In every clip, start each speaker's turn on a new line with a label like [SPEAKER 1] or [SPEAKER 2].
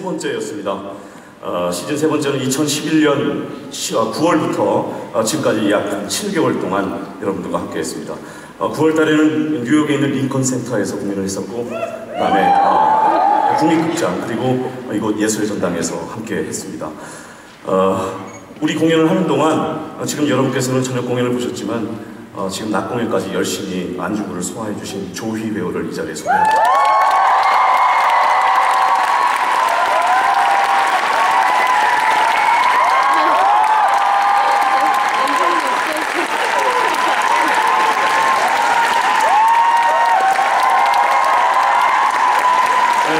[SPEAKER 1] 번째였습니다. 어, 시즌 세 번째는 2011년 9월부터 어, 지금까지 약 7개월 동안 여러분들과 함께 했습니다. 어, 9월 달에는 뉴욕에 있는 링컨 센터에서 공연을 했었고, 그다음에 어, 국립극장 그리고 이곳 예술의 전당에서 함께 했습니다. 어, 우리 공연을 하는 동안 어, 지금 여러분께서는 저녁 공연을 보셨지만 어, 지금 낮 공연까지 열심히 안주부를 소화해 주신 조휘 배우를 이 자리에 소개합니다.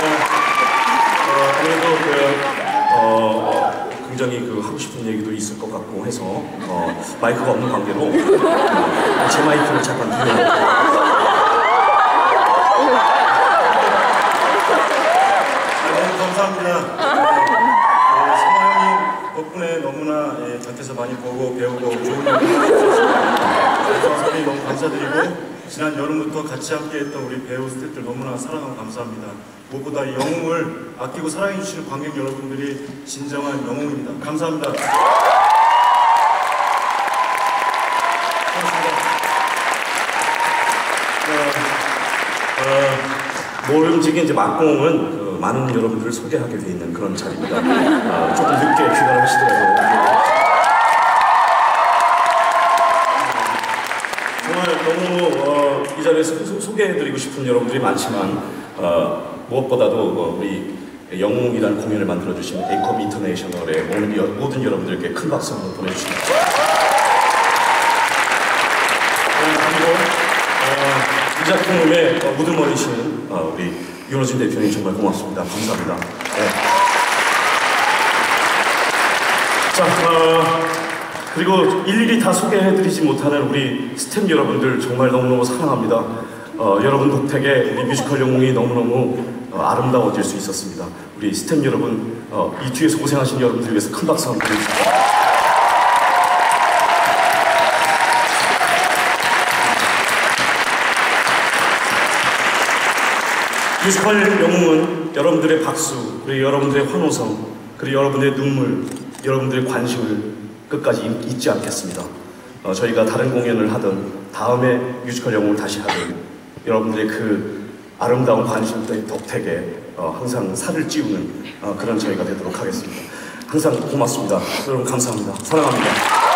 [SPEAKER 1] 어, 그래도 그, 어, 굉장히 그 하고 싶은 얘기도 있을 것 같고 해서 어, 마이크가 없는 관계로 어, 제 마이크를 잠깐 빌려.
[SPEAKER 2] 아, 감사합니다. 네, 형님 덕분에 너무나 예, 곁에서 많이 보고 배우고 좋은 일 그래서 선생님 너무 감사드리고 지난 여름부터 같이 함께했던 우리 배우 스태프들 너무나 사랑하고 감사합니다. 무엇보다 이 영웅을 아끼고 사랑해 주시는 관객 여러분들이 진정한 영웅입니다. 감사합니다.
[SPEAKER 1] 어, 모름지기 이제 막공은 그 많은 여러분들을 소개하게 돼 있는 그런 자리입니다. 어, 조금 늦게 귀가를 하시더라고요. 정말 너무 어, 이 자리에서 소- 소개해드리고 싶은 여러분들이 많지만 어, 무엇보다도 어, 우리 영웅이라는 공연을 만들어주신 에이컵 인터내셔널의 모든, 여- 모든 여러분들께 큰 박수 한번 보내주십니다. 어, 그리고 어, 이 작품의 어, 무드머리신 어, 우리 윤호진 대표님 정말 고맙습니다. 감사합니다. 네. 자, 어, 그리고 일일이 다 소개해드리지 못하는 우리 스탭 여러분들 정말 너무너무 사랑합니다. 어, 여러분 덕택에 우리 뮤지컬 영웅이 너무너무 어, 아름다워질 수 있었습니다. 우리 스탭 여러분, 어, 이 뒤에서 고생하신 여러분들 위해서 큰 박수 한번 보내주십시오. 뮤지컬 영웅은 여러분들의 박수, 그리고 여러분들의 환호성, 그리고 여러분들의 눈물, 여러분들의 관심을 끝까지 잊지 않겠습니다. 어, 저희가 다른 공연을 하든 다음에 뮤지컬 영웅을 다시 하든 여러분들의 그 아름다운 관심 덕택에 어, 항상 살을 찌우는 어, 그런 저희가 되도록 하겠습니다. 항상 고맙습니다. 여러분 감사합니다. 사랑합니다.